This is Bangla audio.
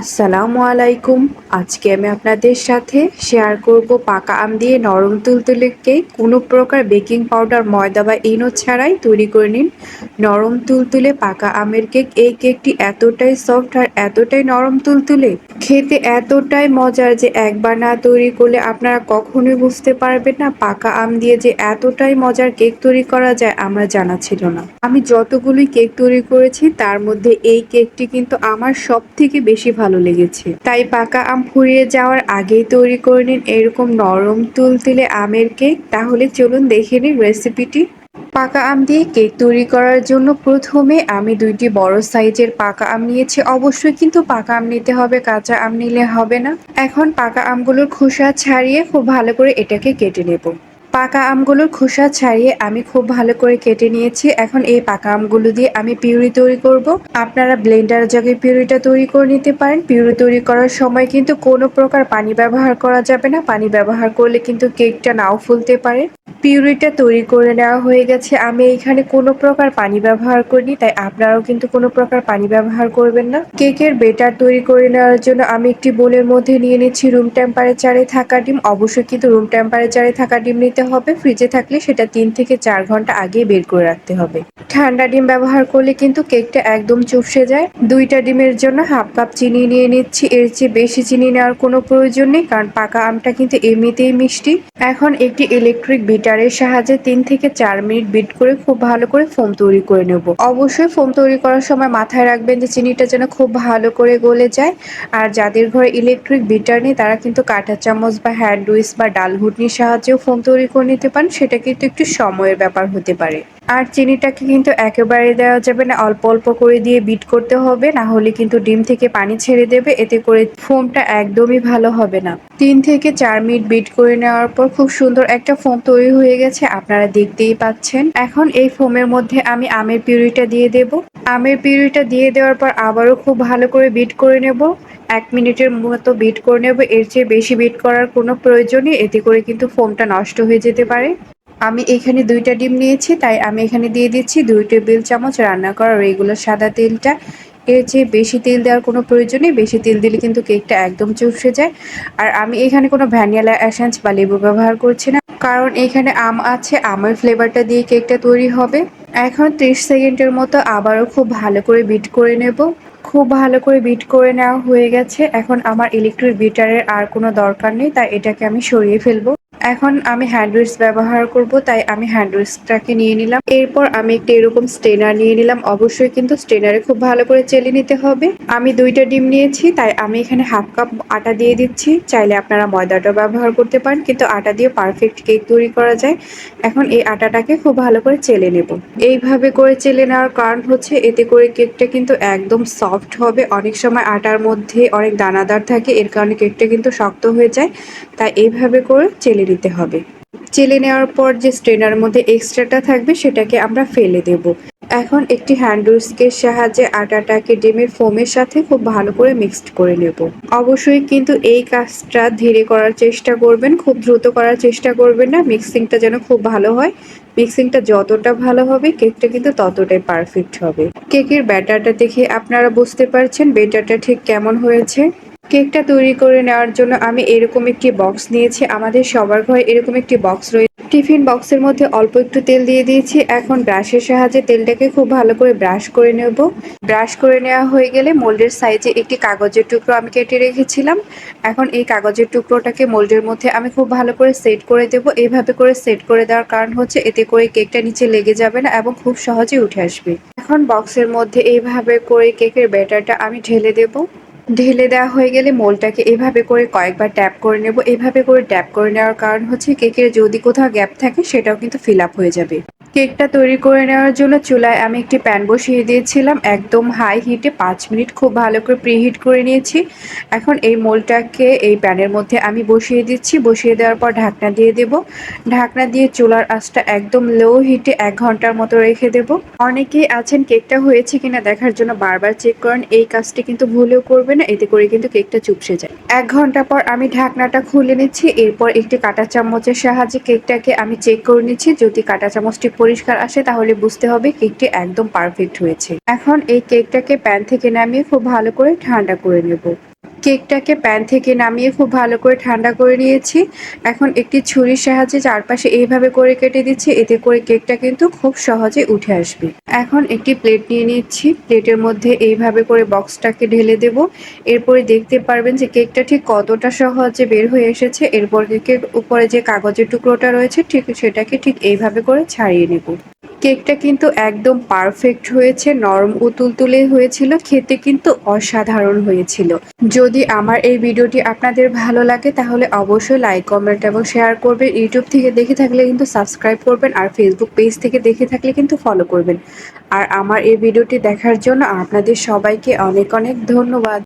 আসসালামু আলাইকুম। আজকে আমি আপনাদের সাথে শেয়ার করব পাকা আম দিয়ে নরম তুলতুলে কেক কোনো প্রকার বেকিং পাউডার ময়দা বা ইনো ছাড়াই তৈরি করে নিন। নরম তুলতুলে পাকা আমের কেক এই কেকটি এতটাই সফট আর এতটাই নরম তুলতুলে। খেতে এতটাই মজার যে একবার না তৈরি করলে আপনারা কখনোই বুঝতে পারবেন না পাকা আম দিয়ে যে এতটাই মজার কেক তৈরি করা যায়, আমরা জানা ছিল না। আমি যতগুলি কেক তৈরি করেছি, তার মধ্যে এই কেকটি কিন্তু আমার সব থেকে বেশি ভালো লেগেছে। তাই পাকা আম ফুরিয়ে যাওয়ার আগেই তৈরি করে নিন এরকম নরম তুলতুলে আমের কেক। তাহলে চলুন দেখে নিন রেসিপিটি। পাকা আম দিয়ে কেক তৈরি করার জন্য প্রথমে আমি দুইটি বড় সাইজের পাকা আম নিয়েছি। অবশ্যই কিন্তু পাকা আম নিতে হবে, কাঁচা আম নিলে হবে না। এখন পাকা আমগুলোর খোসা ছাড়িয়ে খুব ভালো করে এটাকে কেটে নেব। পাকা আমগুলোর খোসা ছাড়িয়ে আমি খুব ভালো করে কেটে নিয়েছি। এখন এই পাকা আমগুলো দিয়ে আমি পিউরি তৈরি করব। আপনারা ব্লেন্ডার জগে পিউরিটা তৈরি করে নিতে পারেন। পিউরি তৈরি করার সময় কিন্তু কোনো প্রকার পানি ব্যবহার করা যাবে না। পানি ব্যবহার করলে কিন্তু কেকটা নাও ফুলতে পারে। পিউরিটা তৈরি করে নেওয়া হয়ে গেছে। আমি এখানে কোনো প্রকার পানি ব্যবহার করিনি, তাই আপনারাও কিন্তু কোনো প্রকার পানি ব্যবহার করবেন না। কেকের বেটার তৈরি করে নেওয়ার জন্য আমি একটি বোলের মধ্যে নিয়ে নিচ্ছি রুম টেম্পারেচারে থাকা ডিম। অবশ্যই কিন্তু রুম টেম্পারেচারে থাকা ডিম নিতে হবে। ফ্রিজে থাকলে সেটা তিন থেকে চার ঘণ্টা আগে বের করে রাখতে হবে। ঠান্ডা ডিম ব্যবহার করলে কিন্তু কেকটা একদম চুপসে যায়। দুইটা ডিমের জন্য হাফ কাপ চিনি নিয়ে নিচ্ছি। এর চেয়ে বেশি চিনি নেওয়ার কোনো প্রয়োজন নেই, কারণ পাকা আমটা কিন্তু এমনিতেই মিষ্টি। এখন একটি ইলেকট্রিক বিটারের সাহায্যে তিন থেকে চার মিনিট বিট করে খুব ভালো করে ফোম তৈরি করে নেব। অবশ্যই ফোম তৈরি করার সময় মাথায় রাখবেন যে চিনিটা যেন খুব ভালো করে গলে যায়। আর যাদের ঘরে ইলেকট্রিক বিটার নেই, তারা কিন্তু কাঁটা চামচ বা হ্যান্ড উইস বা ডাল ঘুটনির সাহায্যেও ফোম তৈরি করে নিতে পারেন। সেটা কিন্তু একটু সময়ের ব্যাপার হতে পারে। আর চিনিটাকে কিন্তু একেবারে দেওয়া যাবে না। অল্প অল্প করে দিয়ে বিট করতে হবে, না হলে কিন্তু ডিম থেকে পানি ছেড়ে দেবে। এতে করে ফোমটা একদমই ভালো হবে না। তিন থেকে চার মিনিট বিট করে নেওয়ার পর খুব সুন্দর একটা ফোম তৈরি হয়ে গেছে, আপনারা দেখতেই পাচ্ছেন। এখন এই ফোমের মধ্যে আমি আমের পিউরিটা দিয়ে দেব। আমের পিউরিটা দিয়ে দেওয়ার পর আবারও খুব ভালো করে বিট করে নেব। এক মিনিটের মতো বিট করে নেব। এর চেয়ে বেশি বিট করার কোনো প্রয়োজনই, এতে করে কিন্তু ফোমটা নষ্ট হয়ে যেতে পারে। আমি এখানে দুইটা ডিম নিয়েছি, তাই আমি এখানে দিয়ে দিচ্ছি দুই টেবিল চামচ রান্না করা রেগুলার সাদা তেলটা। এর চেয়ে বেশি তেল দেওয়ার কোনো প্রয়োজন নেই, বেশি তেল দিলে কিন্তু কেকটা একদম চুপসে যায়। আর আমি এখানে কোনো ভ্যানিলা অ্যাসেন্স বা লেবু ব্যবহার করছি না, কারণ এখানে আম আছে, আমের ফ্লেভারটা দিয়ে কেকটা তৈরি হবে। এখন ত্রিশ সেকেন্ডের মতো আবারও খুব ভালো করে বিট করে নেব। খুব ভালো করে বিট করে নেওয়া হয়ে গেছে। এখন আমার ইলেকট্রিক বিটারের আর কোনো দরকার নেই, তাই এটাকে আমি সরিয়ে ফেলব। এখন আমি হ্যান্ড উইক্স ব্যবহার করব, তাই আমি হ্যান্ড উইক্সটাকে নিয়ে নিলাম। এরপর আমি একটা এরকম স্টেনার নিয়ে নিলাম। অবশ্যই কিন্তু স্টেনারে খুব ভালো করে চেলে নিতে হবে। আমি দুইটা ডিম নিয়েছি, তাই আমি এখানে হাফ কাপ আটা দিয়ে দিচ্ছি। চাইলে আপনারা ময়দাটা ব্যবহার করতে পারেন, কিন্তু আটা দিয়ে পারফেক্ট কেক তৈরি করা যায়। এখন এই আটাটাকে খুব ভালো করে চেলে নেব। এইভাবে করে চেলে নেওয়ার কারণ হচ্ছে, এতে করে কেকটা কিন্তু একদম সফট হবে। অনেক সময় আটার মধ্যে অনেক দানাদার থাকে, এর কারণে কেকটা কিন্তু শক্ত হয়ে যায়। তাই এইভাবে করে চেলে দিতে হবে। চেলে নেওয়ার পর যে স্ট্রেনার মধ্যে এক্সট্রাটা থাকবে সেটাকে আমরা ফেলে দেব। এখন একটি হ্যান্ড সাহায্যে আটাটাকে ডিমের ফোমের সাথে খুব ভালো করে মিক্সড করে নেব। অবশ্যই কিন্তু এই কাজটা ধীরে করার চেষ্টা করবেন, খুব দ্রুত করার চেষ্টা করবেন না। মিক্সিংটা যেন খুব ভালো হয়। মিক্সিংটা যতটা ভালো হবে, কেকটা কিন্তু ততটাই পারফেক্ট হবে। কেকের ব্যাটারটা দেখে আপনারা বুঝতে পারছেন ব্যাটারটা ঠিক কেমন হয়েছে। কেকটা তৈরি করে নেওয়ার জন্য আমি এরকম একটি বক্স নিয়েছি। আমাদের সবার ঘরে এরকম একটি বক্স রয়েছে টিফিন বক্সের মধ্যে অল্প একটু তেল দিয়ে দিয়েছি। এখন ব্রাশের সাহায্যে তেলটাকে খুব ভালো করে ব্রাশ করে নেব। ব্রাশ করে নেওয়া হয়ে গেলে মোল্ডের সাইজে একটি কাগজের টুকরো আমি কেটে রেখেছিলাম। এখন এই কাগজের টুকরোটাকে মোল্ডের মধ্যে আমি খুব ভালো করে সেট করে দেব। এইভাবে করে সেট করে দেওয়ার কারণ হচ্ছে এতে করে কেকটা নিচে লেগে যাবে না এবং খুব সহজে উঠে আসবে। এখন বক্সের মধ্যে এইভাবে করে কেকের ব্যাটারটা আমি ঢেলে দেবো। ঢেলে দেওয়া হয়ে গেলে মোলটাকে এভাবে করে কয়েকবার ট্যাপ করে নেব। এভাবে করে ট্যাপ করে নেওয়ার কারণ হচ্ছে কেকের যদি কোথাও গ্যাপ থাকে, সেটাও কিন্তু ফিল আপ হয়ে যাবে। কেকটা তৈরি করে নেওয়ার জন্য চুলায় আমি একটি প্যান বসিয়ে দিয়েছিলাম। একদম হাই হিটে পাঁচ মিনিট খুব ভালো করে প্রিহিট করে নিয়েছি। এখন এই মোলটাকে এই প্যানের মধ্যে আমি বসিয়ে দিচ্ছি। বসিয়ে দেওয়ার পর ঢাকনা দিয়ে দেব। ঢাকনা দিয়ে চুলার আঁচটা একদম লো হিটে এক ঘণ্টার মতো রেখে দেব। অনেকেই আছেন কেকটা হয়েছে কিনা দেখার জন্য বারবার চেক করেন। এই কাজটি কিন্তু ভুলেও করবে না। এতে করে কিন্তু কেকটা চুপসে যায়। এক ঘণ্টা পর আমি ঢাকনাটা খুলে নিচ্ছি। এরপর একটি কাঁটা চামচের সাহায্যে কেকটাকে আমি চেক করে নিচ্ছি। যদি কাঁটা চামচটি পরিষ্কার আসে, তাহলে বুঝতে হবে কেকটি একদম পারফেক্ট হয়েছে। এখন এই কেকটাকে প্যান থেকে নামিয়ে খুব ভালো করে ঠান্ডা করে নেব। কেকটাকে প্যান থেকে নামিয়ে খুব ভালো করে ঠান্ডা করে নিয়েছি। এখন একটি ছুরির সাহায্যে চারপাশে এইভাবে করে কেটে দিচ্ছি, এতে করে কেকটা কিন্তু খুব সহজে উঠে আসবে। এখন একটি প্লেট নিয়ে নিচ্ছি। প্লেটের মধ্যে এইভাবে করে বক্সটাকে ঢেলে দেব। এরপরে দেখতে পারবেন যে কেকটা ঠিক কতটা সহজে বের হয়ে এসেছে। এরপর কেকের উপরে যে কাগজের টুকরোটা রয়েছে, ঠিক সেটাকে ঠিক এইভাবে করে ছাড়িয়ে নেব। কেকটা কিন্তু একদম পারফেক্ট হয়েছে, নরম ও তুলতুলে হয়েছিল, খেতে কিন্তু অসাধারণ হয়েছিল। যদি আমার এই ভিডিওটি আপনাদের ভালো লাগে, তাহলে অবশ্যই লাইক কমেন্ট এবং শেয়ার করবেন। ইউটিউব থেকে দেখে থাকলে কিন্তু সাবস্ক্রাইব করবেন আর ফেসবুক পেজ থেকে দেখে থাকলে কিন্তু ফলো করবেন। আর আমার এই ভিডিওটি দেখার জন্য আপনাদের সবাইকে অনেক অনেক ধন্যবাদ।